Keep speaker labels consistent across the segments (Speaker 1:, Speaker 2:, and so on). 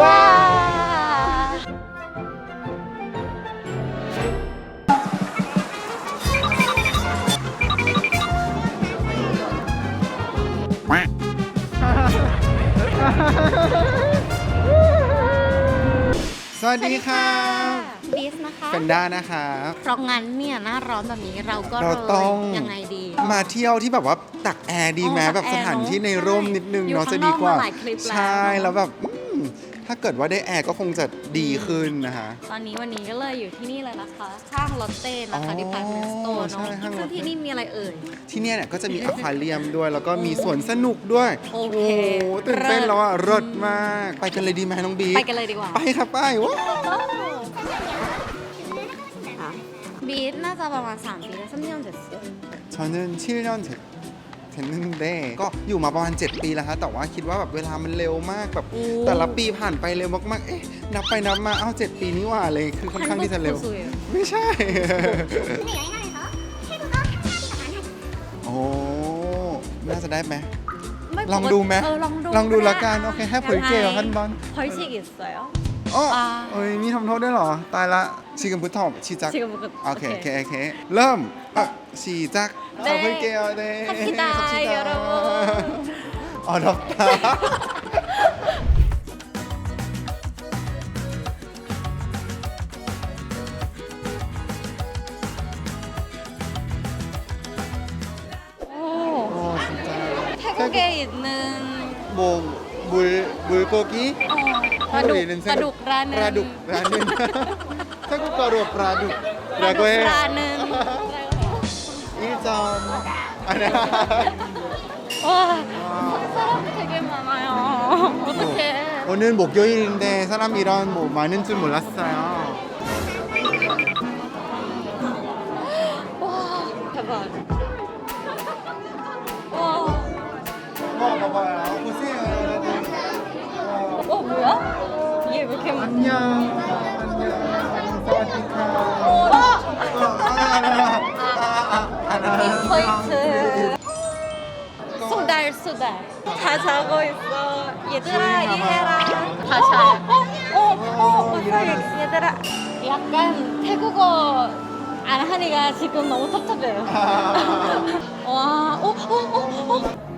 Speaker 1: ว้า
Speaker 2: สวัสดีครับ
Speaker 1: บีสนะคะ
Speaker 2: เป็นด้านะครับ
Speaker 1: เพราะงั้นเนี่ยหน้าร้อนแบบนี้เราก็
Speaker 2: เราต้อง
Speaker 1: เลยยังไงดี
Speaker 2: มาเที่ยวที่แบบว่าตักแอร์ดีไหม
Speaker 1: อ๋อ
Speaker 2: แบบสถานที่ใน
Speaker 1: ตักแอร์
Speaker 2: ร่ม
Speaker 1: เนอะ
Speaker 2: นิดนึง
Speaker 1: อยู่
Speaker 2: เนาะ
Speaker 1: ข้าง
Speaker 2: จะดีกว่า
Speaker 1: นอกมาหลายคลิปแล้ว
Speaker 2: ใช่แล้วแบบอืมถ้าเกิดว่าได้แอร์ก็คงจะดีขึ้นนะคะ
Speaker 1: ตอนนี้วันนี้ก็เลยอยู่ที่นี่เลยนะคะห้างลอตเต้นะคะ
Speaker 2: อ๋อ
Speaker 1: ดิพาร์ตเมนต์สโตร์
Speaker 2: ใช่
Speaker 1: เนาะ
Speaker 2: ห้าง
Speaker 1: ซึ่ง
Speaker 2: Lotte
Speaker 1: ที่นี่มีอะไรเอ่ย
Speaker 2: ที่เนี่ยเนี่ยก็จะมีอควาเรียมด้วย แล้วก็มีสวนสนุกด้วย
Speaker 1: โอเค
Speaker 2: โอ้ตื่นเต้นแล้วอะรถมาก ไปกันเลยดีไหมน้องบี
Speaker 1: ไปกันเลยดีกว่า
Speaker 2: ไปครับไปว้าว
Speaker 1: บี สน่าจะประมาณ3ปีแล้ว3ปีเจ็ดสิบ
Speaker 2: 저는 7년 됐, 됐는데 ก็อยู่มาประมาณ 7 ปีแล้วฮะแต่ว่าคิดว่าแบบเวลามันเร็วมากแบบแต่ละปีผ่านไปเร็วมากๆ เอ๊ะนับไปนับมาเอ้า7ปีนี่หว่าเลยคือค่อนข้างที่จะเร็ว ไม่ใช่
Speaker 3: 근데 여행하면서 태국어 한마디가 많아요.
Speaker 2: โอ้น่าจะได้ไหม
Speaker 1: ไม่
Speaker 2: ลองดูไหม
Speaker 1: เออลองดู
Speaker 2: ลองดู
Speaker 1: ก็ไ ละ
Speaker 2: กันโอเคให้เผยเกลฮันบอล
Speaker 1: 벌칙있어요
Speaker 2: อ๋อ
Speaker 1: อ่า
Speaker 2: เอ้ยมีทำโทษด้วยเหรอ ตายละชิคกี้พุทธอมชีจัก
Speaker 1: 지금 그
Speaker 2: โอเคโอเคโอเค เริ่มอ่ะชีจัก
Speaker 1: เด้
Speaker 2: ขอบคุณเกลเด้
Speaker 1: 갑시다,
Speaker 2: ขอบคุณ
Speaker 1: 여러분
Speaker 2: อ๋อรับตา
Speaker 1: 오,
Speaker 2: โอ้จริงจัง
Speaker 1: 태국에 있는
Speaker 2: โมง 물 물고기?
Speaker 1: 어,
Speaker 2: 태국에
Speaker 1: 라둑,
Speaker 2: 있는 생-
Speaker 1: 라둑라는.
Speaker 2: 라둑 라는. 태국어로 라둑 라고 해
Speaker 1: 라둑라는.
Speaker 2: 1점. 아니야
Speaker 1: 와 사람 되게 많아요. 어떡해.
Speaker 2: 오늘 목요일인데 사람 이런 뭐 많은 줄 몰랐어요 안녕 안녕 사와디카
Speaker 1: 빅포인트 수달 수달 다 자고 있어 얘들아 이해라 다 자요 어? 어? 어? 얘들아 약간 태국어 안 하니까 지금 너무 텁텁해요 와 어? 어? 어? 어?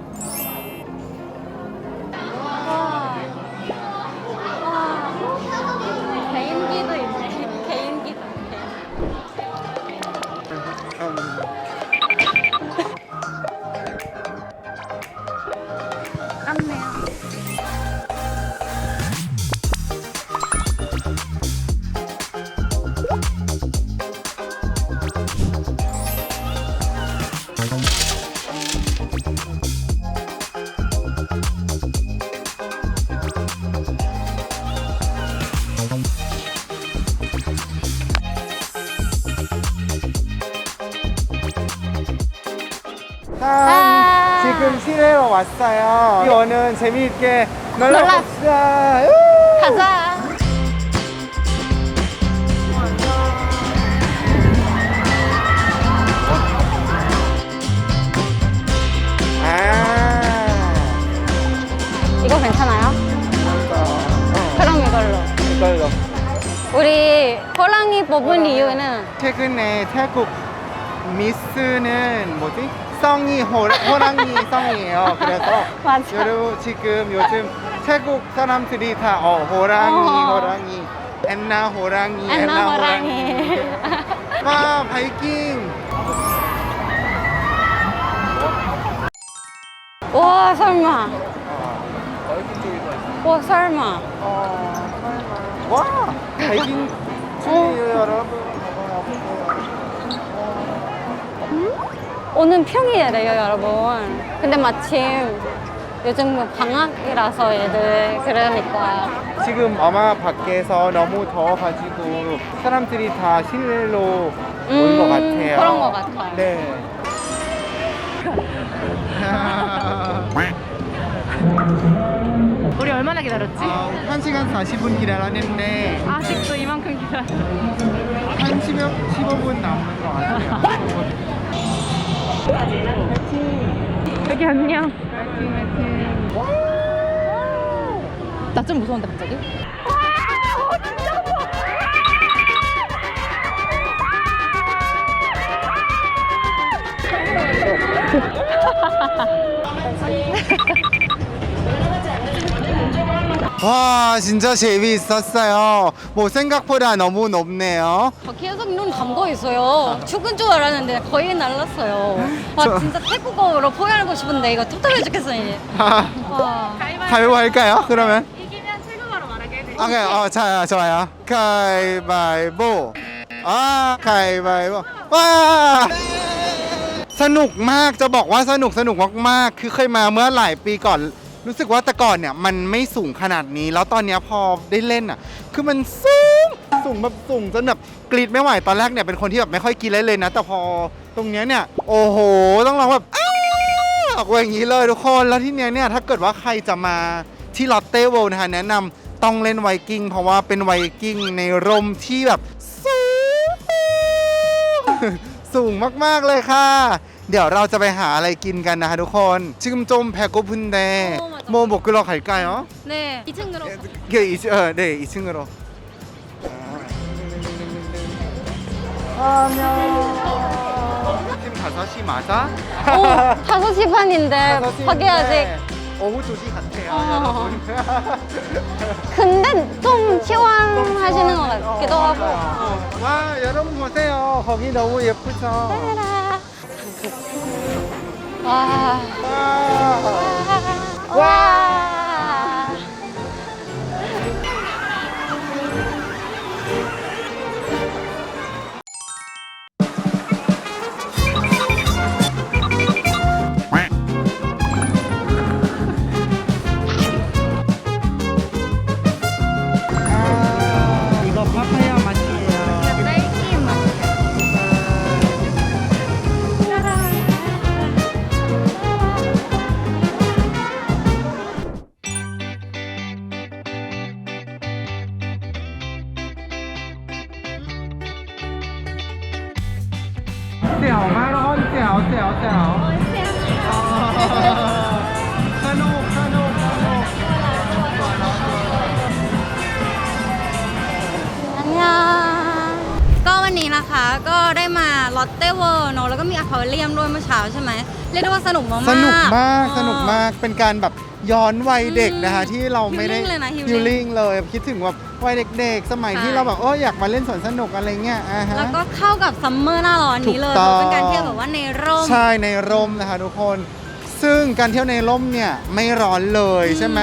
Speaker 2: 왔어요. 이 오는 재미있게 놀러
Speaker 1: 놀라.
Speaker 2: 갑시다. 우!
Speaker 1: 가자
Speaker 2: 아,
Speaker 1: 이거 괜찮아요?
Speaker 2: 어,
Speaker 1: 그럼 이걸로
Speaker 2: 이걸로.
Speaker 1: 우리 호랑이 뽑은 이유는
Speaker 2: 최근에 태국 미스는 뭐지? 성이 호, 호랑이 성이에요. 그래서
Speaker 1: 맞아.
Speaker 2: 여러분 지금 요즘 태국 사람들이 다 어, 호랑이,
Speaker 1: 어.
Speaker 2: 호랑이, 엔나 호랑이,
Speaker 1: 엔나 호랑이.
Speaker 2: 와 바이킹.
Speaker 1: 와 설마
Speaker 2: 어,
Speaker 1: 와 설마
Speaker 2: 어, 와 바이킹 중이에요 여러분.
Speaker 1: 오늘 평일이래요 여러분 근데 마침 요즘 뭐 방학이라서 애들 그러니까
Speaker 2: 지금 아마 밖에서 너무 더워가지고 사람들이 다 실내로 온것
Speaker 1: 음,
Speaker 2: 같아요.
Speaker 1: 그런 것 같아요.
Speaker 2: 네.
Speaker 4: 우리 얼마나 기다렸지?
Speaker 2: 아, 1시간 40분 기다렸는데
Speaker 4: 아직도 이만큼 기다렸
Speaker 2: 한 10, 15분 남은 것 같아요.
Speaker 4: 여기 안녕. 나 좀 무서운데 갑자기?
Speaker 2: 와 진짜 재미있었어요. 뭐 생각보다 너무 높네요.
Speaker 1: 저 계속 눈 감고 있어요. 죽은 줄 알았는데 거의 날랐어요. 와
Speaker 2: 저-
Speaker 1: 진짜 태국어로 포기하고 싶은데 이거 답답해 죽겠어 이제. 와.
Speaker 2: 가위바위보 할까요? 그러면? 이기면 태국어로 말하게 해드릴게요. 오케이, 어, 자, 좋아요. 가위바위보. 아, 가위바위보. 와! สนุกมากจะบอกว่าสนุกสนุกมากๆ คือเคยมาเมื่อหลายปีก่อน รู้สึกว่าแต่ก่อนเนี่ยมันไม่สูงขนาดนี้ แล้วตอนเนี้ยพอได้เล่นอะ คือมันสูงสูงแบบสูงจนแบบกรีดไม่ไหวตอนแรกเนี่ยเป็นคนที่แบบไม่ค่อยกินเลยเลยนะ แต่พอตรงเนี้ยเนี่ยโอ้โหต้องร้องแบบอ้าวออกมาอย่างนี้เลยทุกคนแล้วที่เนี้ยเนี่ยถ้าเกิดว่าใครจะมาที่ลอตเต้เวิลด์นะคะแนะนำต้องเล่นไวกิ้งเพราะว่าเป็นไวกิ้งในร่มที่แบบสูง สูงมาก ๆ เลยค่ะ เดี๋ยวเราจะไปหาอะไรกินกันนะคะทุกคนชิมจมแพโกพุนเดโมบอกกุลอไข่ไก่เหรอ
Speaker 1: 네 2층으로.
Speaker 2: 그 이, 어, 네, 2층으로. 안녕. 지금 5시 맞아?
Speaker 1: 오 5시 반인데
Speaker 2: 5시
Speaker 1: 밖에 아직.
Speaker 2: 오후 2시 같아요,
Speaker 1: 어.
Speaker 2: 여러분.
Speaker 1: 근데 좀 시원하시는 것 같기도
Speaker 2: 어,
Speaker 1: 하고.
Speaker 2: 맞아요. 와, 여러분 보세요. 거기 너무 예쁘죠?
Speaker 1: 따라. 와.
Speaker 2: 와.
Speaker 1: 와.
Speaker 2: แ吗？然后ค่ะ
Speaker 1: ห对 อตเต้เวิร์เนอะแล้วก็มีอควาเรียมด้วยเมื่อเช้าใช่ไหมเรียกได้ว่าสนุกมากๆ
Speaker 2: สนุกมาก
Speaker 1: เออ
Speaker 2: สนุกมากเป็นการแบบย้อนวัยเด็กนะคะ
Speaker 1: อืม
Speaker 2: ที่เราไม่ได้
Speaker 1: healing เลยนะ healing
Speaker 2: ฮิลลิ่งเลยคิดถึงแบบวัยเด็ก ๆ สมัย
Speaker 1: ใช่
Speaker 2: ที่เราแบบโอ้อยากมาเล่นสวนสนุกอะไรเงี้ยอ่าฮะ
Speaker 1: แล้วก็เข้ากับซัมเมอร์หน้าร้อนนี้เลย
Speaker 2: ถูกต้อง
Speaker 1: เป็นการเที่ยวแบบว่าในร่ม
Speaker 2: ใช่ในร่มนะคะทุกคน ซึ่งการเที่ยวในร่มเนี่ยไม่ร้อนเลย
Speaker 1: อืม
Speaker 2: ใช่ไหม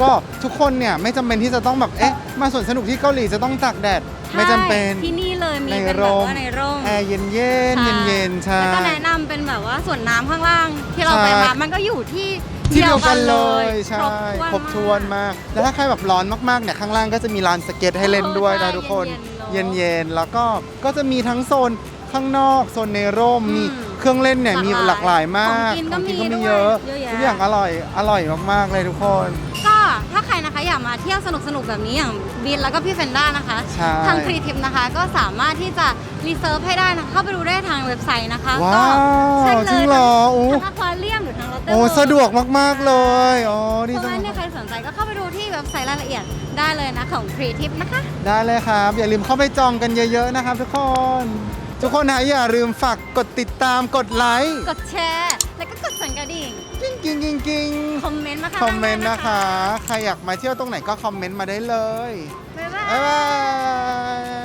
Speaker 2: ก็ทุกคนเนี่ยไม่จำเป็นที่จะต้องแบบเอ๊ะมาสวนสนุกที่เกาหลีจะต้องตากแดดไม่จำเป็น
Speaker 1: ใช่ที่นี่เลยมี
Speaker 2: ใน
Speaker 1: เป็นแบบ
Speaker 2: ร่ม
Speaker 1: ว่าในร่ม
Speaker 2: แอร์เย็นเย็น
Speaker 1: ใช่
Speaker 2: เย็นๆใช่
Speaker 1: แล้วก็แนะนำเป็นแบบว่าส่วนน้ำข้างล่างที่เราไป
Speaker 2: ใช่
Speaker 1: มามันก็อยู่ที่
Speaker 2: ที่เดียวกันเลยใช่
Speaker 1: ครบ
Speaker 2: ครบถ้วนมาก แล้วถ้าใครแบบร้อนมากๆเนี่ยข้างล่างก็จะมีลานสเก็ตให้เล่นด้วย
Speaker 1: เออ
Speaker 2: นะ
Speaker 1: ใช่
Speaker 2: ทุกคน
Speaker 1: เย็
Speaker 2: เย็
Speaker 1: นๆเนอะ
Speaker 2: นๆแล้วก็ก็จะมีทั้งโซนข้างนอกโซนในร่ม
Speaker 1: อืม
Speaker 2: มี เครื่องเล่นเนี่ยมีห
Speaker 1: ห
Speaker 2: ลา
Speaker 1: ลากก
Speaker 2: ห
Speaker 1: ห
Speaker 2: ลา
Speaker 1: ลายย
Speaker 2: มาก
Speaker 1: ของกินก็มี
Speaker 2: ก็มี
Speaker 1: ด้วย
Speaker 2: เยอะ
Speaker 1: เยอะแยะ
Speaker 2: ทุกอย่างอร่อยอร่อยมากๆเลยทุกคน
Speaker 1: ก็ถ้าใครนะคะอยากมาเที่ยวสนุกๆแบบนี้อย่างบินแล้วก็พี่เฟนด้านะคะ
Speaker 2: ใช่
Speaker 1: ทางครีทิปนะคะ ก็สามารถที่จะรีเซิร์ฟให้ได้นะคะเข้าไปดูได้ทางเว็บไซต์นะคะ
Speaker 2: ว้าว
Speaker 1: ก็ใช่เล
Speaker 2: จริ
Speaker 1: ย
Speaker 2: งเหรอโอ้
Speaker 1: ทางอควาเรียมหรือทางลอตเตอร์
Speaker 2: โอ้สะดวกมากๆเลยอ๋อดี
Speaker 1: เพราะ
Speaker 2: จัง
Speaker 1: ฉะนั้นเนี่ยใครสนใจก็เข้าไปดูที่เว็บไซต์รายละเอียดได้เลยนะของครีทิปนะคะ
Speaker 2: ได้เลยครับ อย่าลืมเข้าไปจองกันเยอะ ๆ นะครับทุกคน ทุกคนนะอย่าลืมฝากกดติดตามกดไลค์
Speaker 1: กดแชร์ แล้วก็กดสั่นกระดิ่ง
Speaker 2: กิ้งกิ้งกิ้งกิ้ง
Speaker 1: คอมเมนต์มาค่ะ
Speaker 2: คอมเมนต์นะคะ ใครอยากมาเที่ยวตรงไหนก็คอมเมนต์มาได้เลย
Speaker 1: บ๊ายบาย
Speaker 2: บ๊ายบาย